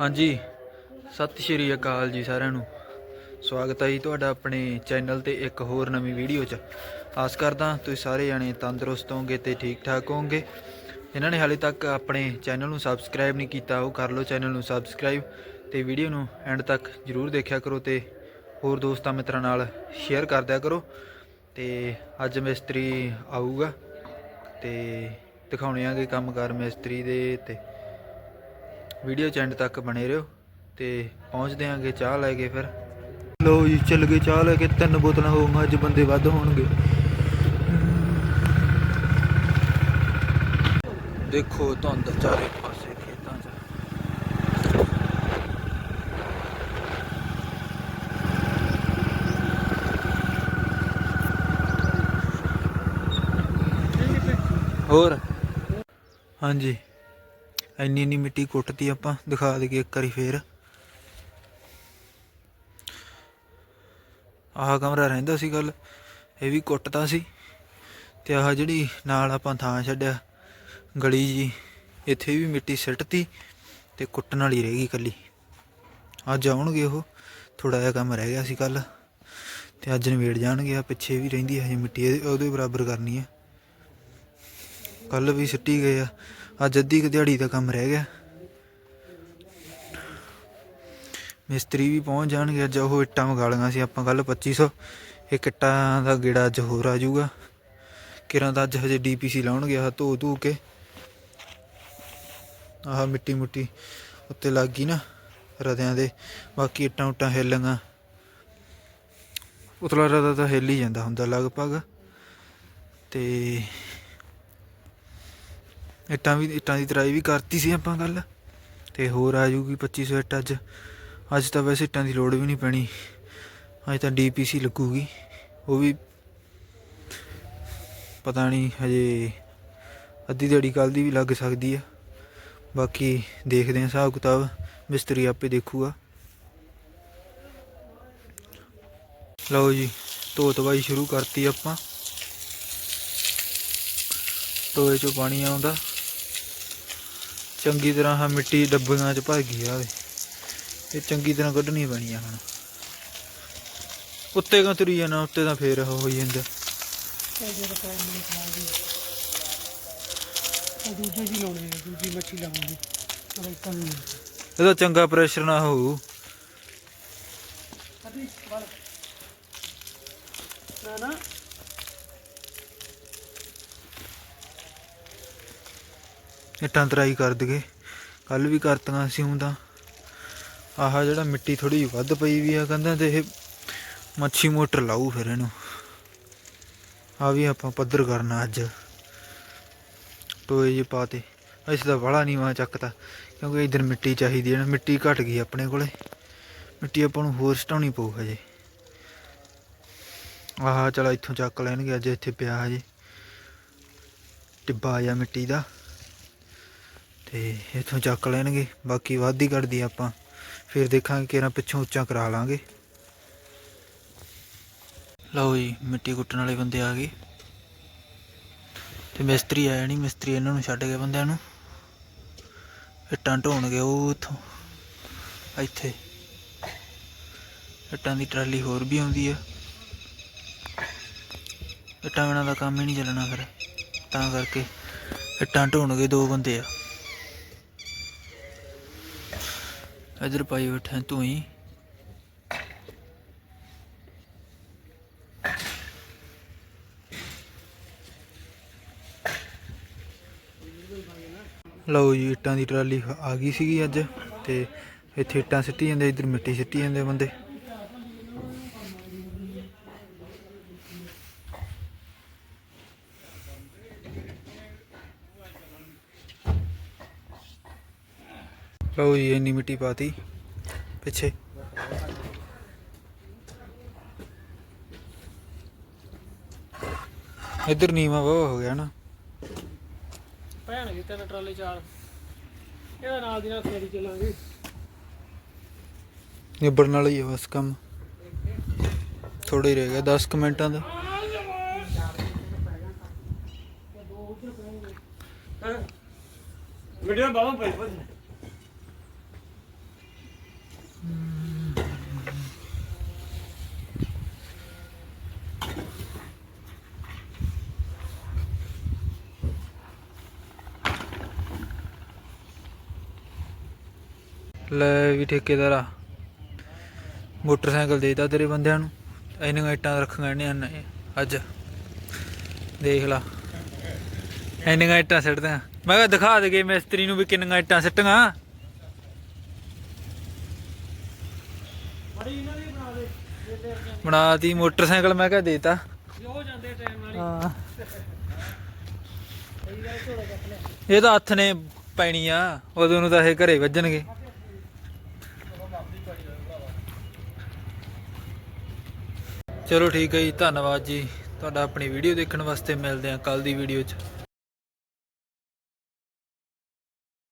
ਹਾਂਜੀ। ਸਤਿ ਸ਼੍ਰੀ ਅਕਾਲ ਜੀ ਸਾਰਿਆਂ ਨੂੰ। ਸਵਾਗਤ ਹੈ ਜੀ ਤੁਹਾਡਾ ਆਪਣੇ ਚੈਨਲ ਤੇ ਇੱਕ ਹੋਰ ਨਵੀਂ ਵੀਡੀਓ 'ਚ। ਆਸ ਕਰਦਾ ਤੁਸੀਂ ਸਾਰੇ ਜਣੇ ਤੰਦਰੁਸਤ ਹੋਵੋਗੇ ਤੇ ਠੀਕ ਠਾਕ ਹੋਵੋਗੇ। ਇਹਨਾਂ ਨੇ ਹਾਲੇ ਤੱਕ ਆਪਣੇ ਚੈਨਲ ਨੂੰ ਸਬਸਕ੍ਰਾਈਬ ਨਹੀਂ ਕੀਤਾ, ਉਹ ਕਰ ਲਓ ਚੈਨਲ ਨੂੰ ਸਬਸਕ੍ਰਾਈਬ ਤੇ ਵੀਡੀਓ ਨੂੰ ਐਂਡ ਤੱਕ ਜਰੂਰ ਦੇਖਿਆ ਕਰੋ ਤੇ ਹੋਰ ਦੋਸਤਾਂ ਮਿੱਤਰਾਂ ਨਾਲ ਸ਼ੇਅਰ ਕਰ ਦਿਆ ਕਰੋ। ਤੇ ਅੱਜ ਮਿਸਤਰੀ ਆਊਗਾ ਤੇ ਦਿਖਾਉਣੇ ਆਗੇ ਕੰਮਕਾਰ ਮਿਸਤਰੀ ਦੇ ਤੇ ਵੀਡੀਓ ਚ ਐਂਡ ਤੱਕ ਬਣੇ ਰਹੋ ਤੇ ਪਹੁੰਚਦੇ ਆਂਗੇ ਚਾਹ ਲੈ ਕੇ ਫਿਰ। ਲੋ ਜੀ, ਚੱਲ ਗਏ ਚਾਹ ਲੈ ਕੇ, ਤਿੰਨ ਬੋਤਲਾਂ ਹੋਊਗਾ ਅੱਜ ਬੰਦੇ ਵੱਧ ਹੋਣਗੇ। ਦੇਖੋ ਧੁੰਦ ਚਾਰੇ ਪਾਸੇ ਖੇਤਾਂ 'ਚ। ਹੋਰ? ਹਾਂਜੀ। ਇੰਨੀ ਇੰਨੀ ਮਿੱਟੀ ਕੁੱਟਤੀ ਆਪਾਂ, ਦਿਖਾ ਦਈਏ ਇੱਕ ਵਾਰੀ ਫੇਰ। ਆਹ ਕਮਰਾ ਰਹਿੰਦਾ ਸੀ ਗੱਲ ਇਹ ਵੀ ਕੁੱਟਤਾ ਸੀ। ਤੇ ਆਹ ਜਿਹੜੀ ਨਾਲ ਆਪਾਂ ਥਾਂ ਛੱਡਿਆ, ਗਲੀ ਜੀ, ਇੱਥੇ ਵੀ ਮਿੱਟੀ ਸਿੱਟਤੀ ਤੇ ਕੁੱਟਣ ਵਾਲੀ ਰਹਿ ਗਈ ਕੱਲੀ ਅੱਜ ਆਉਣਗੇ ਉਹ ਥੋੜਾ ਜਿਹਾ ਕੰਮ ਰਹਿ ਗਿਆ ਸੀ ਕੱਲ ਤੇ ਅੱਜ ਨਵੇੜ ਜਾਣਗੇ ਆ ਪਿੱਛੇ ਵੀ ਰਹਿੰਦੀ ਹੈ ਹਜੇ ਮਿੱਟੀ ਇਹਦੇ- ਉਹਦੇ ਬਰਾਬਰ ਕਰਨੀ ਹੈ। ਕੱਲ ਵੀ ਸਿੱਟੀ ਗਏ ਆ ਅੱਜ ਅੱਧੀ ਕੁ ਦਿਹਾੜੀ ਦਾ ਕੰਮ ਰਹਿ ਗਿਆ। ਮਿਸਤਰੀ ਵੀ ਪਹੁੰਚ ਜਾਣਗੇ, ਅੱਜ ਉਹ ਇੱਟਾਂ ਮੰਗਾ ਸੀ, ਆਪਾਂ ਕੱਲ 2500 ਇੱਕ ਇੱਟਾਂ ਦਾ ਗੇੜਾ ਅੱਜ ਹੋਰ ਆ ਜਾਊਗਾ। ਕਿਰਾਂ ਦਾ ਅੱਜ ਹਜੇ ਡੀਪੀਸੀ ਲਾਉਣਗੇ, ਆਹ ਧੋ ਧੂ ਕੇ। ਆਹ ਮਿੱਟੀ ਮੁੱਟੀ ਉੱਤੇ ਲੱਗ ਗਈ ਨਾ ਰਦਿਆਂ ਦੇ, ਬਾਕੀ ਇੱਟਾਂ ਉੱਟਾਂ ਹਿੱਲੀਆਂ ਉਤਲਾ ਰਦਾ ਤਾਂ ਹਿੱਲ ਹੀ ਜਾਂਦਾ ਹੁੰਦਾ ਲਗਭਗ। ਤੇ ਇੱਟਾਂ ਵੀ, ਇੱਟਾਂ ਦੀ ਤਰਾਈ ਵੀ ਕਰਤੀ ਸੀ ਆਪਾਂ ਕੱਲ ਤੇ ਹੋਰ ਆ ਜੂਗੀ 2500 ਇੱਟ ਅੱਜ। ਅੱਜ ਤਾਂ ਵੈਸੇ ਇੱਟਾਂ ਦੀ ਲੋੜ ਵੀ ਨਹੀਂ ਪੈਣੀ। ਅੱਜ ਤਾਂ ਡੀਪੀਸੀ ਲੱਗੂਗੀ। ਉਹ ਵੀ ਪਤਾ ਨਹੀਂ, ਹਜੇ ਅੱਧੀ ਦਿਹਾੜੀ ਕੱਲ ਦੀ ਵੀ ਲੱਗ ਸਕਦੀ ਆ। ਬਾਕੀ ਦੇਖਦੇ ਹਾਂ, ਹਿਸਾਬ ਕਿਤਾਬ ਮਿਸਤਰੀ ਆਪੇ ਦੇਖੂਗਾ। ਲਓ ਜੀ, ਧੋ ਤਵਾਈ ਸ਼ੁਰੂ ਕਰਤੀ ਆਪਾਂ। ਟੋਏ ਚੋਂ ਪਾਣੀ ਆਉਂਦਾ। ਚੰਗੀ ਤਰ੍ਹਾਂ ਆਹ ਮਿੱਟੀ ਡੱਬੀਆਂ 'ਚ ਭਰ ਗਈ ਆ ਇਹ ਚੰਗੀ ਤਰ੍ਹਾਂ ਕੱਢਣੀ ਪੈਣੀ ਆ ਹੁਣ। ਉੱਤੇ ਕਿਉਂ ਤੁਰੀ ਜਾਣਾ? ਉੱਤੇ ਤਾਂ ਫੇਰ ਉਹ ਹੋਈ ਜਾਂਦਾ। ਦੂਜੇ ਲਾਉਣੇ ਮੱਛੀ ਇਹਦਾ ਚੰਗਾ ਪ੍ਰੈਸ਼ਰ ਨਾ ਹੋਊ। ਨਾ ਨਾ। ਇੱਟਾਂ ਤਰਾਈ ਕਰ ਦਗੇ ਕੱਲ ਵੀ ਕਰਤੀਆਂ ਸੀ ਹੁਣ ਆਹ ਜਿਹੜਾ ਮਿੱਟੀ ਥੋੜੀ ਵੱਧ ਪਈ ਵੀ ਆ, ਕਹਿੰਦਾ ਤੇ ਇਹ ਮੱਛੀ ਮੋਟਰ ਲਾਊ ਫਿਰ ਇਹਨੂੰ। ਆ ਵੀ ਆਪਾਂ ਪੱਧਰ ਕਰਨਾ ਅੱਜ। ਟੋਏ ਜੇ ਪਾਤੇ ਅਸੀਂ ਤਾਂ ਨਹੀਂ ਨੀਵਾਂ ਚੱਕਤਾ ਕਿਉਂਕਿ ਇਧਰ ਮਿੱਟੀ ਚਾਹੀਦੀ ਹੈ ਨਾ। ਮਿੱਟੀ ਘਟ ਗਈ ਆਪਣੇ ਕੋਲੇ। ਮਿੱਟੀ ਆਪਾਂ ਨੂੰ ਹੋਰ ਸਟਾਉਣੀ ਪਊ ਹਜੇ। ਆਹ ਚਲ ਇੱਥੋਂ ਚੱਕ ਲੈਣਗੇ, ਅੱਜ ਇੱਥੇ ਪਿਆ ਹਜੇ। ਟਿੱਬਾ ਆ ਮਿੱਟੀ ਦਾ। ਤੇ ਇੱਥੋਂ ਚੱਕ ਲੈਣਗੇ, ਬਾਕੀ ਵਾਧੀ ਕੱਢਦੀ ਆਪਾਂ। ਫਿਰ ਦੇਖਾਂਗੇ ਕਿਹੜਾ ਪਿੱਛੋਂ ਉੱਚਾ ਕਰਾ ਲਾਂਗੇ। ਲਓ ਜੀ, ਮਿੱਟੀ ਕੁੱਟਣ ਵਾਲੇ ਬੰਦੇ ਆ ਗਏ। ਤੇ ਮਿਸਤਰੀ ਆਇਆ ਨਹੀਂ ਮਿਸਤਰੀ ਇਹਨਾਂ ਨੂੰ ਛੱਡ ਗਏ ਬੰਦਿਆਂ ਨੂੰ। ਇੱਟਾਂ ਢੋਣ ਗਏ ਉਹ ਉੱਥੋਂ, ਇੱਥੇ। ਇੱਟਾਂ ਦੀ ਟਰਾਲੀ ਹੋਰ ਵੀ ਆਉਂਦੀ ਆ। ਇੱਟਾਂ ਬਿਨਾਂ ਦਾ ਕੰਮ ਹੀ ਨਹੀਂ ਚੱਲਣਾ ਫਿਰ, ਤਾਂ ਕਰਕੇ। ਇੱਟਾਂ ਢੋਣਗੇ ਦੋ ਬੰਦੇ ਆ। ਇਧਰ ਪਾਈ ਬੈਠਾ ਤੂੰ ਹੀ। ਲਓ ਜੀ, ਇੱਟਾਂ ਦੀ ਟਰਾਲੀ ਆ ਗਈ ਸੀਗੀ ਅੱਜ ਤੇ ਇੱਥੇ ਇੱਟਾਂ ਸਿੱਟੀ ਜਾਂਦੇ, ਇਧਰ ਮਿੱਟੀ ਸਿੱਟੀ ਜਾਂਦੇ ਬੰਦੇ। ਲਓ ਜੀ ਇੰਨੀ ਮਿੱਟੀ ਪਾਤੀ ਪਿੱਛੇ ਇੱਧਰ ਨੀਵਾ ਵਾ ਹੋ ਗਿਆ ਨਾ ਭੈਣਗੇ ਤਿੰਨ ਟਰਾਲੇ ਚਾਰ ਇਹਦਾ ਨਾਲ ਦੀ ਨਾਲ ਫੇਰੀ ਚੱਲਾਂਗੇ ਨਿਬੜਨ ਵਾਲਾ ਹੀ ਹੈ ਬਸ ਕੰਮ ਥੋੜਾ ਹੀ ਰਹਿ ਗਿਆ 10 ਕੁ ਮਿੰਟਾਂ ਦਾ ਵੀਡੀਓ ਬਾਵਾ ਪਈ ਪਈ ਲੈ ਵੀ ਠੇਕੇਦਾਰਾ ਮੋਟਰਸਾਈਕਲ ਦੇਤਾ ਤੇਰੇ ਬੰਦਿਆਂ ਨੂੰ। ਇੰਨੀਆਂ ਇੱਟਾਂ ਰੱਖੀਆਂ ਨੇ ਨੇ ਅੱਜ। ਦੇਖ ਲਾ। ਇੰਨੀਆਂ ਇੱਟਾਂ ਸਿੱਟਦੇ ਮੈਂ ਕਿਹਾ ਦਿਖਾ ਦੇ ਮਿਸਤਰੀ ਨੂੰ ਵੀ ਕਿੰਨੀਆਂ ਇੱਟਾਂ ਸਿੱਟੀਆਂ। ਬਣਾਤੀ ਮੋਟਰਸਾਈਕਲ ਮੈਂ ਕਿਹਾ ਦੇਤਾ। ਹੋ ਜਾਂਦੇ ਟਾਈਮ ਨਾਲ ਹੀ। ਇਹ ਤਾਂ ਹੱਥ ਨੇ ਪੈਣੀ ਆ। ਉਦੋਂ ਨੂੰ ਤਾਂ ਇਹ ਘਰੇ ਵੱਜਣਗੇ। ਚਲੋ ਠੀਕ ਹੈ ਜੀ, ਧੰਨਵਾਦ ਜੀ। ਤੁਹਾਡਾ ਆਪਣੀ ਵੀਡੀਓ ਦੇਖਣ ਵਾਸਤੇ ਮਿਲਦੇ ਹਾਂ ਕੱਲ ਦੀ ਵੀਡੀਓ 'ਚ।